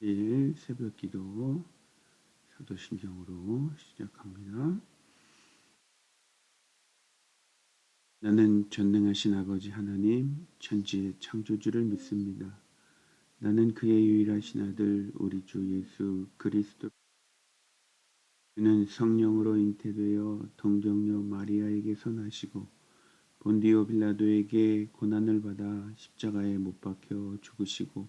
일 새벽 기도 사도신경으로 시작합니다. 나는 전능하신 아버지 하나님 천지의 창조주를 믿습니다. 나는 그의 유일하신 아들 우리 주 예수 그리스도 그는 성령으로 잉태되어 동정녀 마리아에게서 나시고 본디오 빌라도에게 고난을 받아 십자가에 못 박혀 죽으시고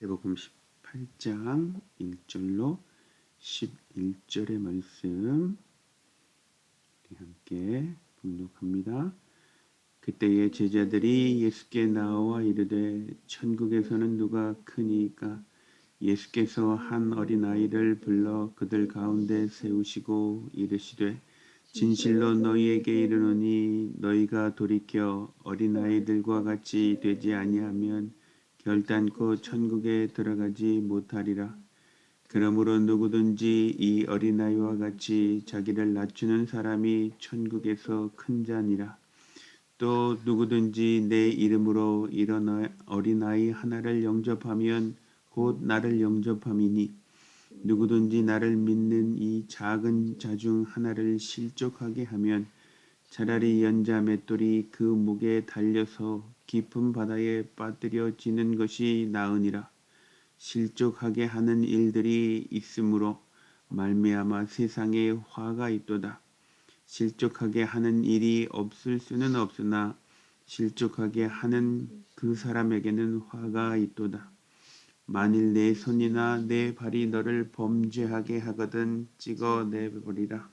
대복음 18장 1절로 11절의 말씀 함께 봉독합니다. 그때의 제자들이 예수께 나와 이르되 천국에서는 누가 크니까 예수께서 한 어린아이를 불러 그들 가운데 세우시고 이르시되 진실로 너희에게 이르노니 너희가 돌이켜 어린아이들과 같이 되지 아니하면 결단코 천국에 들어가지 못하리라. 그러므로 누구든지 이 어린아이와 같이 자기를 낮추는 사람이 천국에서 큰 자니라. 또 누구든지 내 이름으로 이런 어린아이 하나를 영접하면 곧 나를 영접함이니 누구든지 나를 믿는 이 작은 자 중 하나를 실족하게 하면 차라리 연자 맷돌이 그 목에 달려서 깊은 바다에 빠뜨려지는 것이 나으니라. 실족하게 하는 일들이 있으므로 말미암아 세상에 화가 있도다. 실족하게 하는 일이 없을 수는 없으나 실족하게 하는 그 사람에게는 화가 있도다. 만일 내 손이나 내 발이 너를 범죄하게 하거든 찍어 내버리라.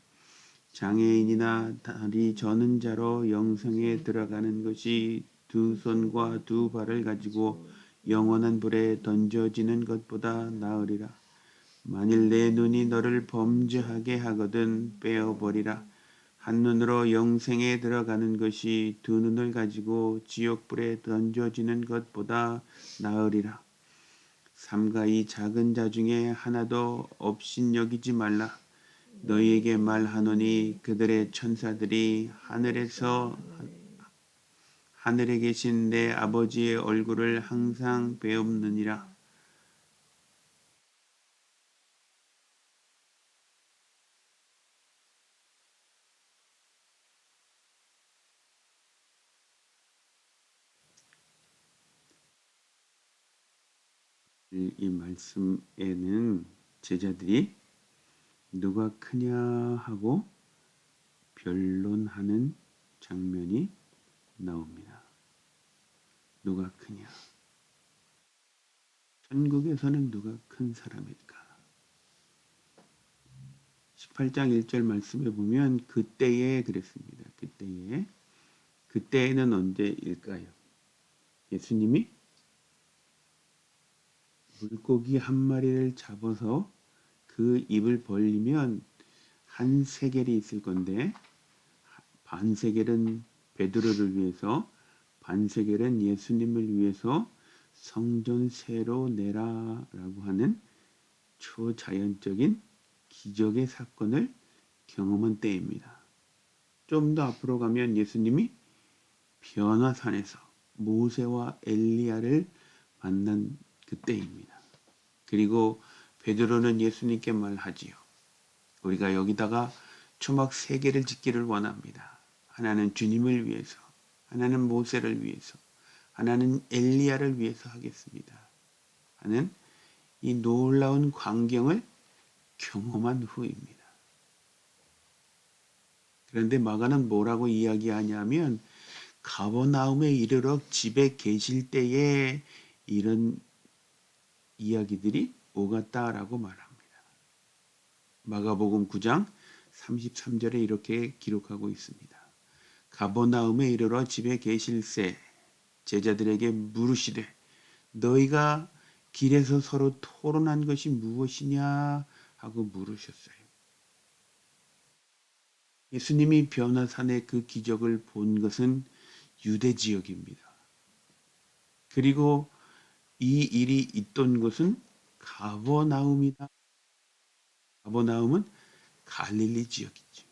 장애인이나 다리 저는 자로 영성에 들어가는 것이 두 손과 두 발을 가지고 영원한 불에 던져지는 것보다 나으리라. 만일 내 눈이 너를 범죄하게 하거든 빼어버리라. 한 눈으로 영생에 들어가는 것이 두 눈을 가지고 지옥불에 던져지는 것보다 나으리라. 삼가 이 작은 자 중에 하나도 업신여기지 말라. 너희에게 말하노니 그들의 천사들이 하늘에서 하늘에 계신 내 아버지의 얼굴을 항상 배움느니라. 이 말씀에는 제자들이 누가 크냐 하고 변론하는 장면이 나옵니다. 누가 크냐? 천국에서는 누가 큰 사람일까? 18장 1절 말씀에 보면 그때에 그랬습니다. 그때에 그때에는 언제일까요? 예수님이 물고기 한 마리를 잡아서 그 입을 벌리면 한 세겔이 있을 건데 반 세겔은 베드로를 위해서 반 세겔은 예수님을 위해서 성전 새로 내라라고 하는 초자연적인 기적의 사건을 경험한 때입니다. 좀 더 앞으로 가면 예수님이 변화산에서 모세와 엘리야를 만난 그때입니다. 그리고 베드로는 예수님께 말하지요. 우리가 여기다가 초막 세 개를 짓기를 원합니다. 하나는 주님을 위해서, 하나는 모세를 위해서, 하나는 엘리야를 위해서 하겠습니다. 하는 이 놀라운 광경을 경험한 후입니다. 그런데 마가는 뭐라고 이야기하냐면 가버나움에 이르러 집에 계실 때에 이런 이야기들이 오갔다라고 말합니다. 마가복음 9장 33절에 이렇게 기록하고 있습니다. 가버나움에 이르러 집에 계실새 제자들에게 물으시되 너희가 길에서 서로 토론한 것이 무엇이냐 하고 물으셨어요. 예수님이 변화산의 그 기적을 본 것은 유대 지역입니다. 그리고 이 일이 있던 곳은 가버나움이다. 가버나움은 갈릴리 지역이죠.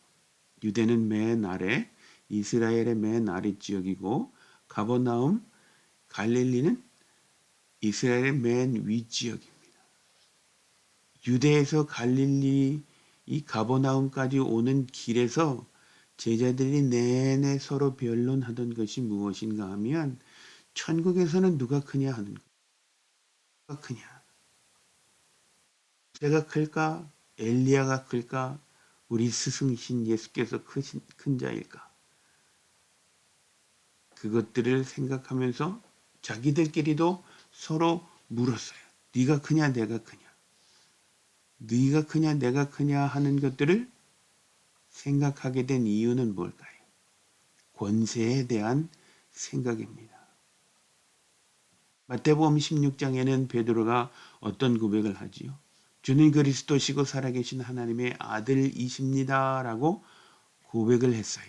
유대는 맨 아래, 이스라엘의 맨 아래 지역이고 가버나움, 갈릴리는 이스라엘의 맨 위 지역입니다. 유대에서 갈릴리 이 가버나움까지 오는 길에서 제자들이 내내 서로 변론하던 것이 무엇인가 하면 천국에서는 누가 크냐 하는 것. 누가 크냐? 제가 클까? 엘리야가 클까? 우리 스승이신 예수께서 크신, 큰 자일까? 그것들을 생각하면서 자기들끼리도 서로 물었어요. 네가 크냐 내가 크냐? 네가 크냐 내가 크냐 하는 것들을 생각하게 된 이유는 뭘까요? 권세에 대한 생각입니다. 마태복음 16장에는 베드로가 어떤 고백을 하지요? 주는 그리스도시고 살아계신 하나님의 아들이십니다라고 고백을 했어요.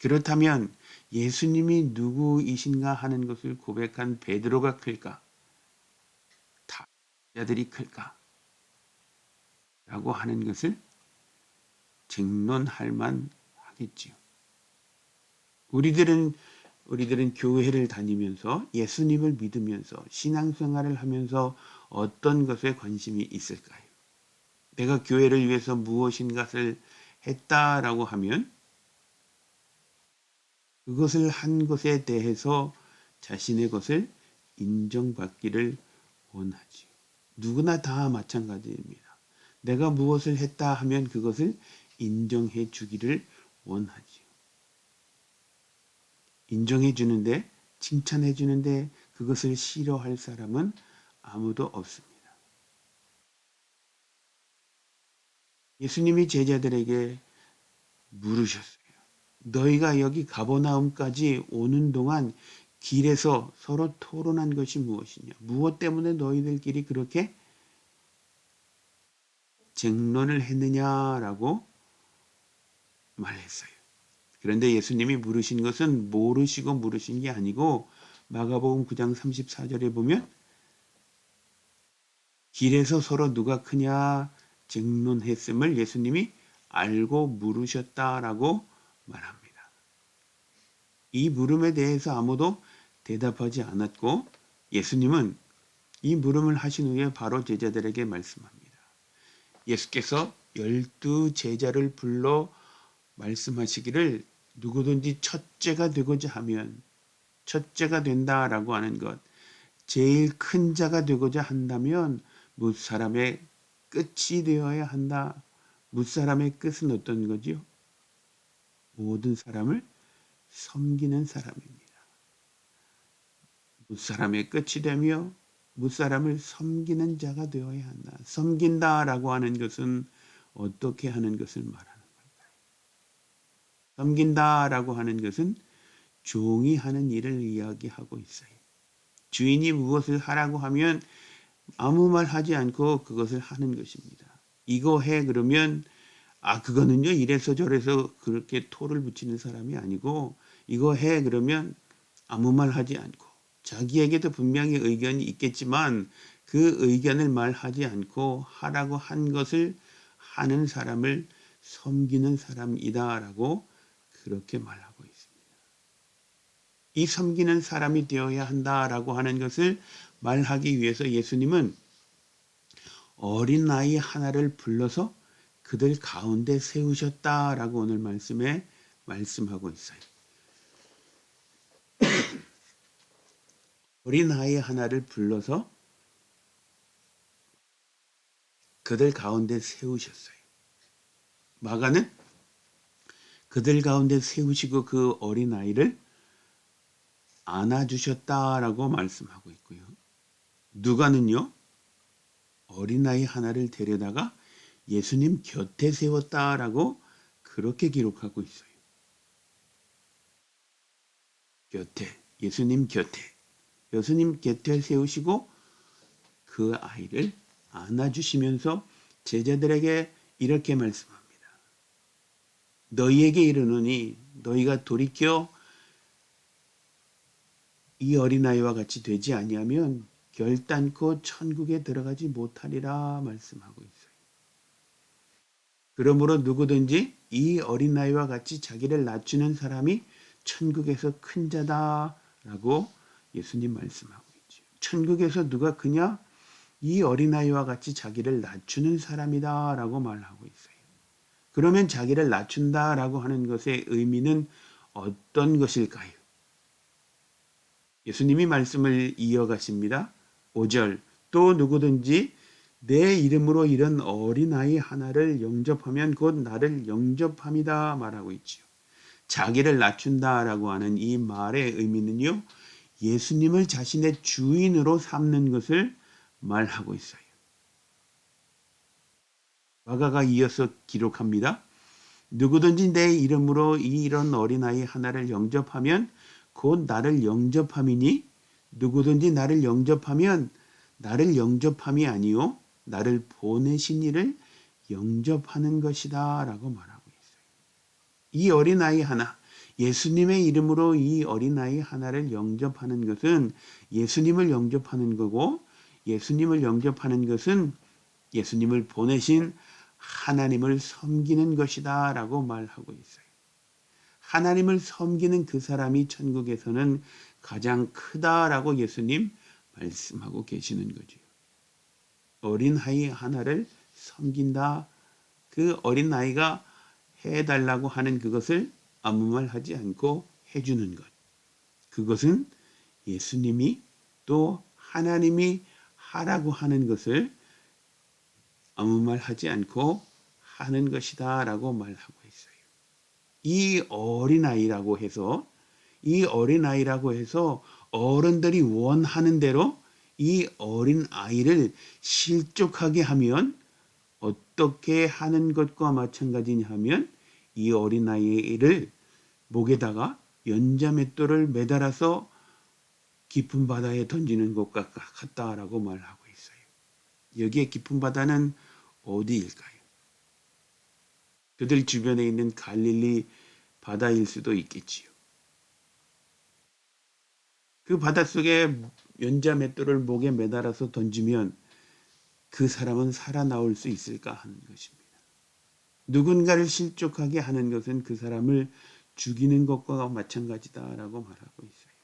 그렇다면 예수님이 누구이신가 하는 것을 고백한 베드로가 클까? 다자들이 클까? 라고 하는 것을 쟁론할 만 하겠지요. 우리들은 우리들은 교회를 다니면서 예수님을 믿으면서 신앙생활을 하면서 어떤 것에 관심이 있을까요? 내가 교회를 위해서 무엇인가를 했다라고 하면 그것을 한 것에 대해서 자신의 것을 인정받기를 원하지요. 누구나 다 마찬가지입니다. 내가 무엇을 했다 하면 그것을 인정해 주기를 원하지요. 인정해 주는데 칭찬해 주는데 그것을 싫어할 사람은 아무도 없습니다. 예수님이 제자들에게 물으셨어요. 너희가 여기 가버나움까지 오는 동안 길에서 서로 토론한 것이 무엇이냐? 무엇 때문에 너희들끼리 그렇게 쟁론을 했느냐라고 말했어요. 그런데 예수님이 물으신 것은 모르시고 물으신 게 아니고 마가복음 9장 34절에 보면 길에서 서로 누가 크냐 쟁론했음을 예수님이 알고 물으셨다라고 말합니다. 이 물음에 대해서 아무도 대답하지 않았고 예수님은 이 물음을 하신 후에 바로 제자들에게 말씀합니다. 예수께서 열두 제자를 불러 말씀하시기를 누구든지 첫째가 되고자 하면 첫째가 된다라고 하는 것, 제일 큰 자가 되고자 한다면 무사람의 끝이 되어야 한다. 무사람의 끝은 어떤 거지요? 모든 사람을 섬기는 사람입니다. 무사람의 끝이 되며 무사람을 섬기는 자가 되어야 한다. 섬긴다라고 하는 것은 어떻게 하는 것을 말하는 걸까요? 섬긴다라고 하는 것은 종이 하는 일을 이야기하고 있어요. 주인이 무엇을 하라고 하면 아무 말 하지 않고 그것을 하는 것입니다. 이거 해 그러면 아 그거는요 이래서 저래서 그렇게 토를 붙이는 사람이 아니고 이거 해 그러면 아무 말 하지 않고 자기에게도 분명히 의견이 있겠지만 그 의견을 말하지 않고 하라고 한 것을 하는 사람을 섬기는 사람이다라고 그렇게 말하고 있습니다. 이 섬기는 사람이 되어야 한다라고 하는 것을 말하기 위해서 예수님은 어린 아이 하나를 불러서 그들 가운데 세우셨다라고 오늘 말씀에 말씀하고 있어요. 어린 아이 하나를 불러서 그들 가운데 세우셨어요. 마가는 그들 가운데 세우시고 그 어린 아이를 안아주셨다라고 말씀하고 있고요. 누가는요, 어린아이 하나를 데려다가 예수님 곁에 세웠다라고 그렇게 기록하고 있어요. 곁에, 예수님 곁에. 예수님 곁에 세우시고 그 아이를 안아주시면서 제자들에게 이렇게 말씀합니다. 너희에게 이르노니 너희가 돌이켜 이 어린아이와 같이 되지 아니하면 결단코 천국에 들어가지 못하리라 말씀하고 있어요. 그러므로 누구든지 이 어린아이와 같이 자기를 낮추는 사람이 천국에서 큰 자다라고 예수님 말씀하고 있죠. 천국에서 누가 크냐? 이 어린아이와 같이 자기를 낮추는 사람이다 라고 말하고 있어요. 그러면 자기를 낮춘다 라고 하는 것의 의미는 어떤 것일까요? 예수님이 말씀을 이어가십니다. 5절 또 누구든지 내 이름으로 이런 어린아이 하나를 영접하면 곧 나를 영접함이다 말하고 있지요. 자기를 낮춘다 라고 하는 이 말의 의미는요. 예수님을 자신의 주인으로 삼는 것을 말하고 있어요. 마가가 이어서 기록합니다. 누구든지 내 이름으로 이런 어린아이 하나를 영접하면 곧 나를 영접함이니 누구든지 나를 영접하면 나를 영접함이 아니요 나를 보내신 이를 영접하는 것이다 라고 말하고 있어요. 이 어린아이 하나 예수님의 이름으로 이 어린아이 하나를 영접하는 것은 예수님을 영접하는 거고 예수님을 영접하는 것은 예수님을 보내신 하나님을 섬기는 것이다 라고 말하고 있어요. 하나님을 섬기는 그 사람이 천국에서는 가장 크다라고 예수님 말씀하고 계시는 거죠. 어린 아이 하나를 섬긴다. 그 어린 아이가 해달라고 하는 그것을 아무 말 하지 않고 해주는 것. 그것은 예수님이 또 하나님이 하라고 하는 것을 아무 말 하지 않고 하는 것이다 라고 말하고 있어요. 이 어린아이라고 해서 이 어린아이라고 해서 어른들이 원하는 대로 이 어린 아이를 실족하게 하면 어떻게 하는 것과 마찬가지냐 하면 이 어린 아이를 목에다가 연자맷돌을 매달아서 깊은 바다에 던지는 것과 같다라고 말하고 있어요. 여기에 깊은 바다는 어디일까요? 그들 주변에 있는 갈릴리 바다일 수도 있겠지요. 그 바닷속에 연자 맷돌을 목에 매달아서 던지면 그 사람은 살아나올 수 있을까 하는 것입니다. 누군가를 실족하게 하는 것은 그 사람을 죽이는 것과 마찬가지다라고 말하고 있어요.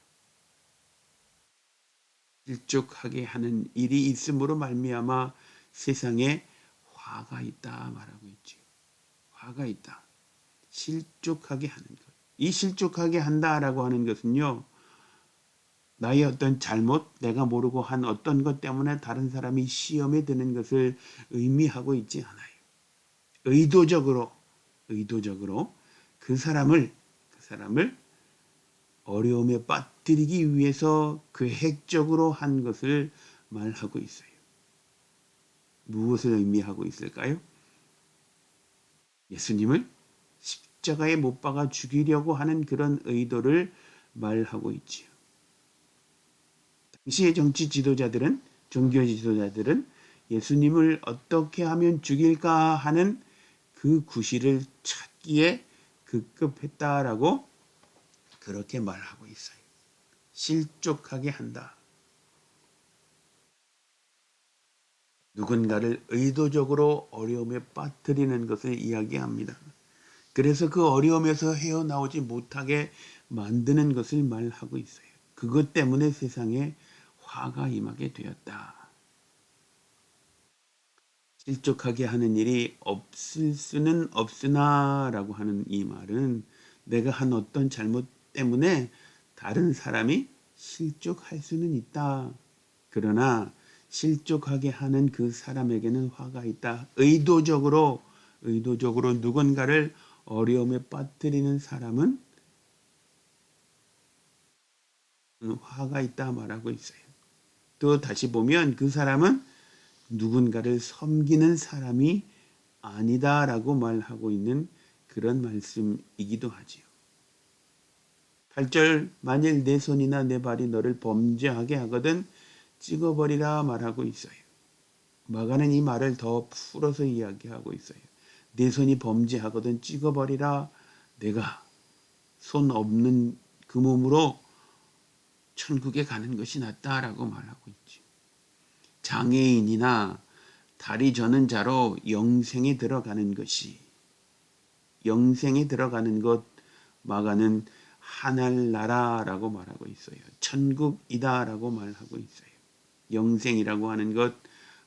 실족하게 하는 일이 있음으로 말미암아 세상에 화가 있다 말하고 있지요. 화가 있다. 실족하게 하는 것. 이 실족하게 한다라고 하는 것은요. 나의 어떤 잘못, 내가 모르고 한 어떤 것 때문에 다른 사람이 시험에 드는 것을 의미하고 있지 않아요. 의도적으로, 의도적으로 그 사람을, 그 사람을 어려움에 빠뜨리기 위해서 계획적으로 한 것을 말하고 있어요. 무엇을 의미하고 있을까요? 예수님을 십자가에 못 박아 죽이려고 하는 그런 의도를 말하고 있지요. 당시의 정치 지도자들은 종교 지도자들은 예수님을 어떻게 하면 죽일까 하는 그 구실을 찾기에 급급했다라고 그렇게 말하고 있어요. 실족하게 한다. 누군가를 의도적으로 어려움에 빠뜨리는 것을 이야기합니다. 그래서 그 어려움에서 헤어나오지 못하게 만드는 것을 말하고 있어요. 그것 때문에 세상에 화가 임하게 되었다. 실족하게 하는 일이 없을 수는 없으나 라고 하는 이 말은 내가 한 어떤 잘못 때문에 다른 사람이 실족할 수는 있다. 그러나 실족하게 하는 그 사람에게는 화가 있다. 의도적으로 의도적으로 누군가를 어려움에 빠뜨리는 사람은 화가 있다 말하고 있어요. 또 다시 보면 그 사람은 누군가를 섬기는 사람이 아니다라고 말하고 있는 그런 말씀이기도 하지요. 8절 만일 내 손이나 내 발이 너를 범죄하게 하거든 찍어버리라 말하고 있어요. 마가는 이 말을 더 풀어서 이야기하고 있어요. 내 손이 범죄하거든 찍어버리라 내가 손 없는 그 몸으로 천국에 가는 것이 낫다라고 말하고 있지. 장애인이나 다리 저는 자로 영생에 들어가는 것이 영생에 들어가는 것 마가는 하늘나라라고 말하고 있어요. 천국이다라고 말하고 있어요. 영생이라고 하는 것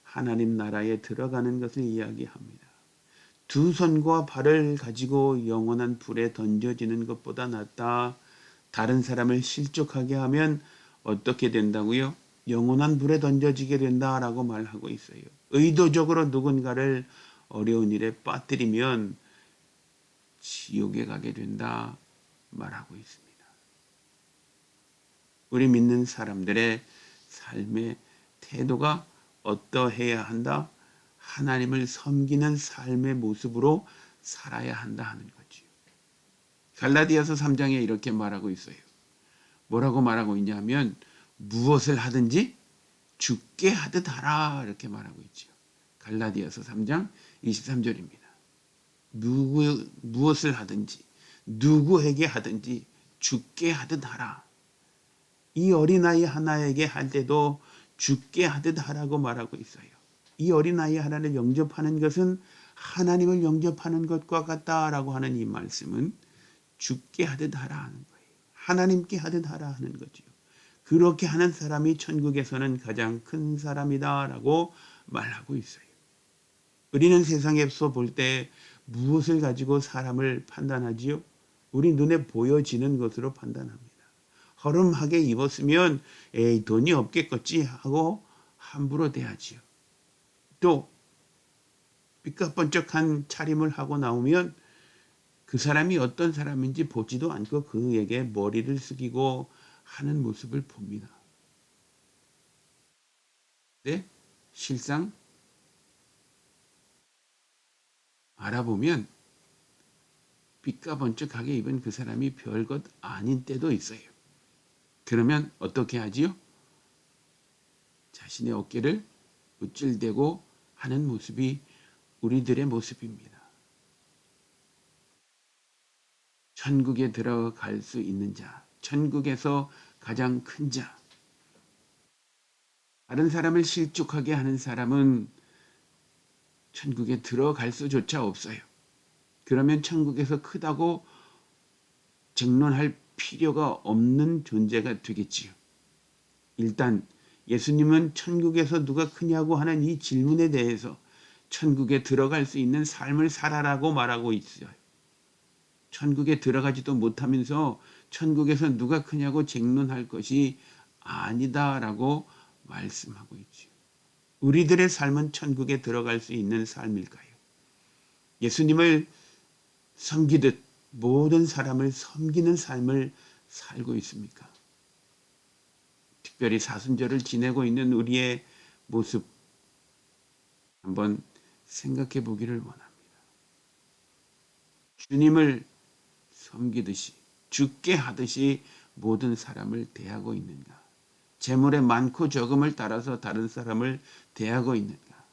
하나님 나라에 들어가는 것을 이야기합니다. 두 손과 발을 가지고 영원한 불에 던져지는 것보다 낫다. 다른 사람을 실족하게 하면 어떻게 된다고요? 영원한 불에 던져지게 된다라고 말하고 있어요. 의도적으로 누군가를 어려운 일에 빠뜨리면 지옥에 가게 된다 말하고 있습니다. 우리 믿는 사람들의 삶의 태도가 어떠해야 한다? 하나님을 섬기는 삶의 모습으로 살아야 한다 하는 거지요. 갈라디아서 3장에 이렇게 말하고 있어요. 뭐라고 말하고 있냐면 무엇을 하든지 죽게 하듯 하라 이렇게 말하고 있지요. 갈라디아서 3장 23절입니다. 누구 무엇을 하든지 누구에게 하든지 죽게 하듯 하라. 이 어린아이 하나에게 할 때도 죽게 하듯 하라고 말하고 있어요. 이 어린아이 하나를 영접하는 것은 하나님을 영접하는 것과 같다라고 하는 이 말씀은 죽게 하듯 하라 하는 거예요. 하나님께 하듯 하라 하는 거지요. 그렇게 하는 사람이 천국에서는 가장 큰 사람이다라고 말하고 있어요. 우리는 세상에서 볼 때 무엇을 가지고 사람을 판단하지요? 우리 눈에 보여지는 것으로 판단합니다. 허름하게 입었으면 에이 돈이 없겠겠지 하고 함부로 대하지요. 또 삐까번쩍한 차림을 하고 나오면 그 사람이 어떤 사람인지 보지도 않고 그에게 머리를 숙이고 하는 모습을 봅니다. 네? 실상 알아보면 삐까번쩍하게 입은 그 사람이 별것 아닌 때도 있어요. 그러면 어떻게 하지요? 자신의 어깨를 우쭐대고 하는 모습이 우리들의 모습입니다. 천국에 들어갈 수 있는 자, 천국에서 가장 큰 자, 다른 사람을 실족하게 하는 사람은 천국에 들어갈 수조차 없어요. 그러면 천국에서 크다고 쟁론할 필요가 없는 존재가 되겠지요. 일단 예수님은 천국에서 누가 크냐고 하는 이 질문에 대해서 천국에 들어갈 수 있는 삶을 살아라고 말하고 있어요. 천국에 들어가지도 못하면서 천국에서 누가 크냐고 쟁론할 것이 아니다라고 말씀하고 있죠. 우리들의 삶은 천국에 들어갈 수 있는 삶일까요? 예수님을 섬기듯 모든 사람을 섬기는 삶을 살고 있습니까? 특별히 사순절을 지내고 있는 우리의 모습 한번 생각해 보기를 원합니다. 주님을 섬기듯이 죽게 하듯이 모든 사람을 대하고 있는가? 재물의 많고 적음을 따라서 다른 사람을 대하고 있는가?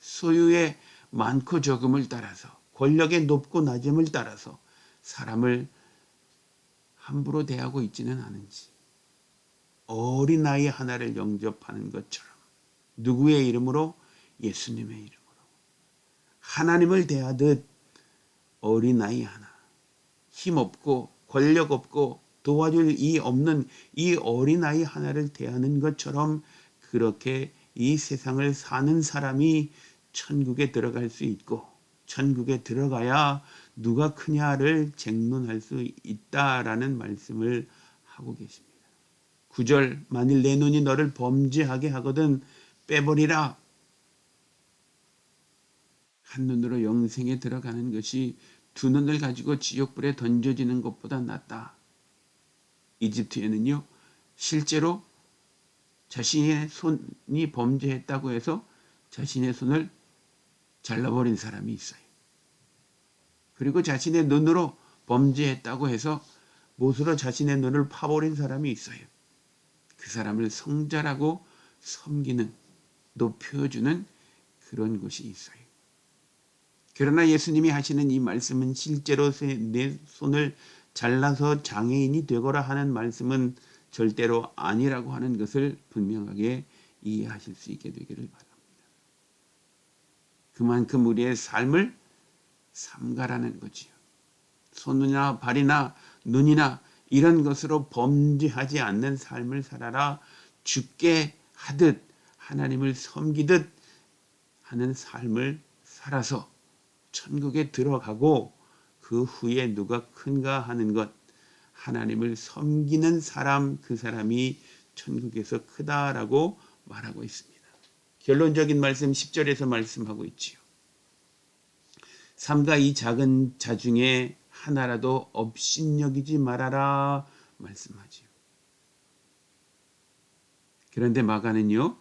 소유의 많고 적음을 따라서 권력의 높고 낮음을 따라서 사람을 함부로 대하고 있지는 않은지 어린아이 하나를 영접하는 것처럼 누구의 이름으로 예수님의 이름으로 하나님을 대하듯 어린아이 하나 힘없고 권력 없고 도와줄 이 없는 이 어린아이 하나를 대하는 것처럼 그렇게 이 세상을 사는 사람이 천국에 들어갈 수 있고 천국에 들어가야 누가 크냐를 쟁론할 수 있다라는 말씀을 하고 계십니다. 9절 만일 내 눈이 너를 범죄하게 하거든 빼버리라. 한 눈으로 영생에 들어가는 것이 두 눈을 가지고 지옥불에 던져지는 것보다 낫다. 이집트에는요, 실제로 자신의 손이 범죄했다고 해서 자신의 손을 잘라버린 사람이 있어요. 그리고 자신의 눈으로 범죄했다고 해서 못으로 자신의 눈을 파버린 사람이 있어요. 그 사람을 성자라고 섬기는 높여주는 그런 곳이 있어요. 그러나 예수님이 하시는 이 말씀은 실제로 내 손을 잘라서 장애인이 되거라 하는 말씀은 절대로 아니라고 하는 것을 분명하게 이해하실 수 있게 되기를 바랍니다. 그만큼 우리의 삶을 삼가라는 거지요. 손이나 발이나 눈이나 이런 것으로 범죄하지 않는 삶을 살아라 죽게 하듯 하나님을 섬기듯 하는 삶을 살아서 천국에 들어가고 그 후에 누가 큰가 하는 것 하나님을 섬기는 사람 그 사람이 천국에서 크다라고 말하고 있습니다. 결론적인 말씀 10절에서 말씀하고 있지요. 삼가 이 작은 자 중에 하나라도 업신여기지 말아라 말씀하지요. 그런데 마가는요.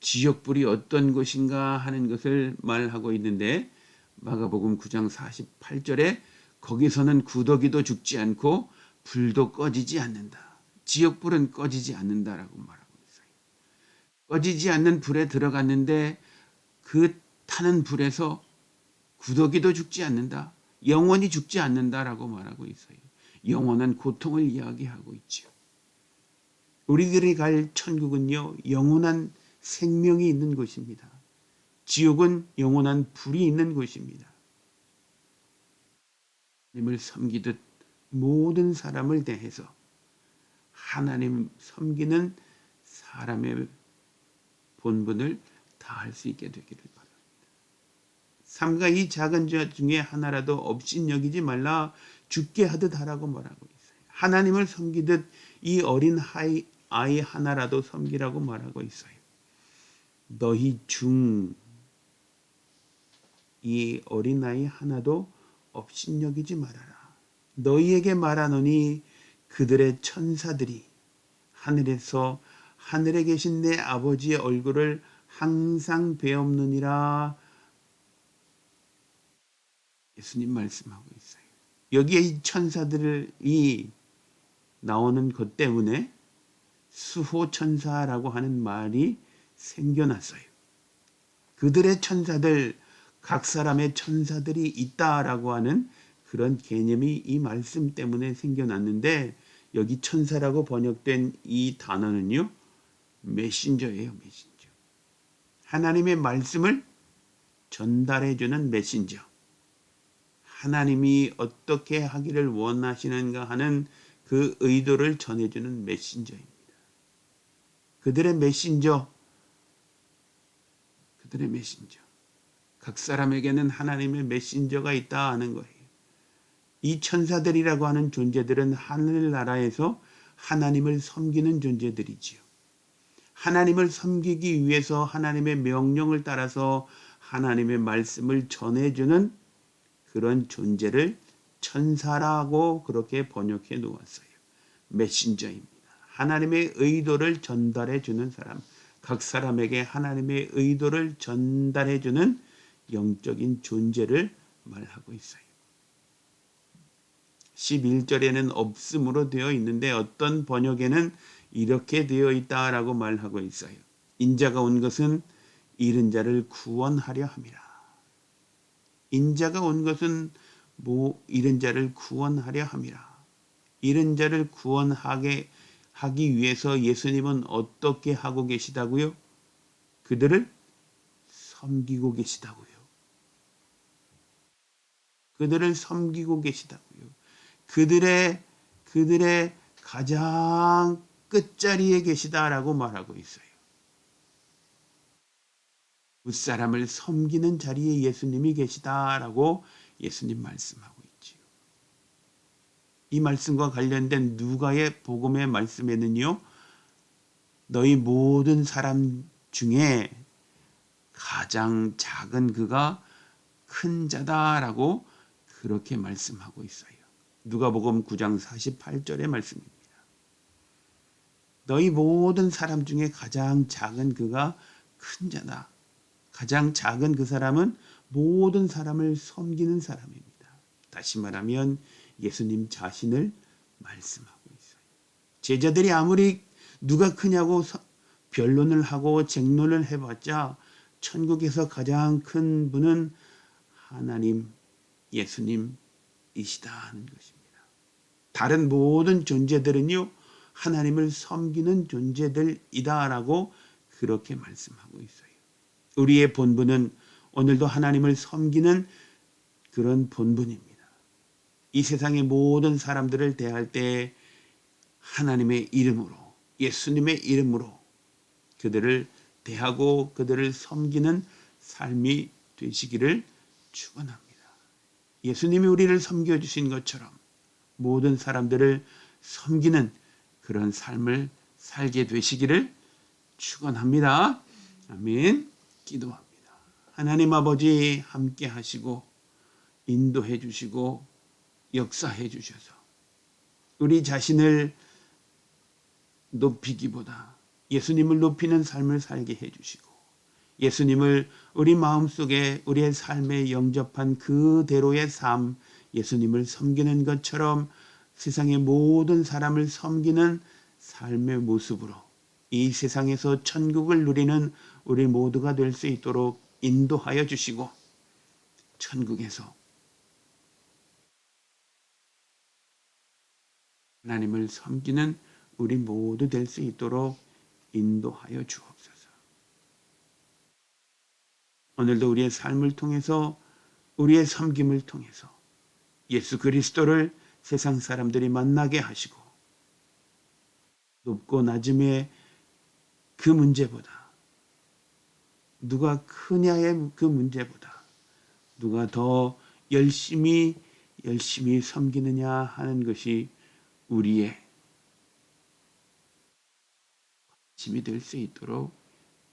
지역불이 어떤 것인가 하는 것을 말하고 있는데 마가복음 9장 48절에 거기서는 구더기도 죽지 않고 불도 꺼지지 않는다. 지역불은 꺼지지 않는다라고 말하고 있어요. 꺼지지 않는 불에 들어갔는데 그 타는 불에서 구더기도 죽지 않는다. 영원히 죽지 않는다라고 말하고 있어요. 영원한 고통을 이야기하고 있죠. 우리들이 갈 천국은요, 영원한 생명이 있는 곳입니다. 지옥은 영원한 불이 있는 곳입니다. 하나님을 섬기듯 모든 사람을 대해서 하나님 섬기는 사람의 본분을 다할 수 있게 되기를 바랍니다. 삼가 이 작은 자 중에 하나라도 없인 여기지 말라 죽게 하듯 하라고 말하고 있어요. 하나님을 섬기듯 이 어린 아이, 하나라도 섬기라고 말하고 있어요. 너희 중 이 어린아이 하나도 업신여기지 말아라. 너희에게 말하노니 그들의 천사들이 하늘에서 하늘에 계신 내 아버지의 얼굴을 항상 배없느니라 예수님 말씀하고 있어요. 여기에 이 천사들이 나오는 것 때문에 수호 천사라고 하는 말이 생겨났어요. 그들의 천사들, 각 사람의 천사들이 있다라고 하는 그런 개념이 이 말씀 때문에 생겨났는데 여기 천사라고 번역된 이 단어는요, 메신저예요, 메신저. 하나님의 말씀을 전달해주는 메신저. 하나님이 어떻게 하기를 원하시는가 하는 그 의도를 전해주는 메신저입니다. 그들의 메신저, 그들의 메신저. 각 사람에게는 하나님의 메신저가 있다 하는 거예요. 이 천사들이라고 하는 존재들은 하늘나라에서 하나님을 섬기는 존재들이지요. 하나님을 섬기기 위해서 하나님의 명령을 따라서 하나님의 말씀을 전해주는 그런 존재를 천사라고 그렇게 번역해 놓았어요. 메신저입니다. 하나님의 의도를 전달해 주는 사람. 각 사람에게 하나님의 의도를 전달해 주는 영적인 존재를 말하고 있어요. 11절에는 없음으로 되어 있는데 어떤 번역에는 이렇게 되어 있다라고 말하고 있어요. 인자가 온 것은 잃은 자를 구원하려 함이라. 인자가 온 것은 뭐 잃은 자를 구원하려 함이라. 잃은 자를 구원하게 하기 위해서 예수님은 어떻게 하고 계시다고요? 그들을 섬기고 계시다고요. 그들을 섬기고 계시다고요. 그들의 그들의 가장 끝자리에 계시다라고 말하고 있어요. 윗사람을 섬기는 자리에 예수님이 계시다라고 예수님 말씀하고 이 말씀과 관련된 누가의 복음의 말씀에는요. 너희 모든 사람 중에 가장 작은 그가 큰 자다라고 그렇게 말씀하고 있어요. 누가복음 9장 48절의 말씀입니다. 너희 모든 사람 중에 가장 작은 그가 큰 자다. 가장 작은 그 사람은 모든 사람을 섬기는 사람입니다. 다시 말하면 예수님 자신을 말씀하고 있어요. 제자들이 아무리 누가 크냐고 서- 변론을 하고 쟁론을 해봤자 천국에서 가장 큰 분은 하나님 예수님이시다 하는 것입니다. 다른 모든 존재들은요 하나님을 섬기는 존재들이다라고 그렇게 말씀하고 있어요. 우리의 본분은 오늘도 하나님을 섬기는 그런 본분입니다. 이 세상의 모든 사람들을 대할 때 하나님의 이름으로 예수님의 이름으로 그들을 대하고 그들을 섬기는 삶이 되시기를 축원합니다. 예수님이 우리를 섬겨 주신 것처럼 모든 사람들을 섬기는 그런 삶을 살게 되시기를 축원합니다. 아멘. 기도합니다. 하나님 아버지 함께 하시고 인도해 주시고 역사해 주셔서 우리 자신을 높이기보다 예수님을 높이는 삶을 살게 해 주시고 예수님을 우리 마음속에 우리의 삶에 영접한 그대로의 삶 예수님을 섬기는 것처럼 세상의 모든 사람을 섬기는 삶의 모습으로 이 세상에서 천국을 누리는 우리 모두가 될 수 있도록 인도하여 주시고 천국에서 하나님을 섬기는 우리 모두 될 수 있도록 인도하여 주옵소서. 오늘도 우리의 삶을 통해서 우리의 섬김을 통해서 예수 그리스도를 세상 사람들이 만나게 하시고 높고 낮음의 그 문제보다 누가 크냐의 그 문제보다 누가 더 열심히 열심히 섬기느냐 하는 것이 우리의 짐이 될 수 있도록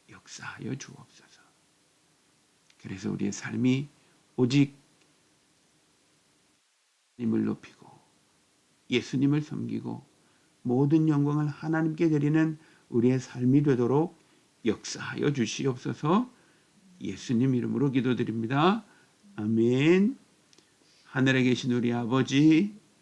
역사하여 주옵소서. 그래서 우리의 삶이 오직 님을 높이고 예수님을 섬기고 모든 영광을 하나님께 드리는 우리의 삶이 되도록 역사하여 주시옵소서. 예수님 이름으로 기도드립니다. 아멘. 하늘에 계신 우리 아버지,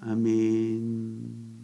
아멘.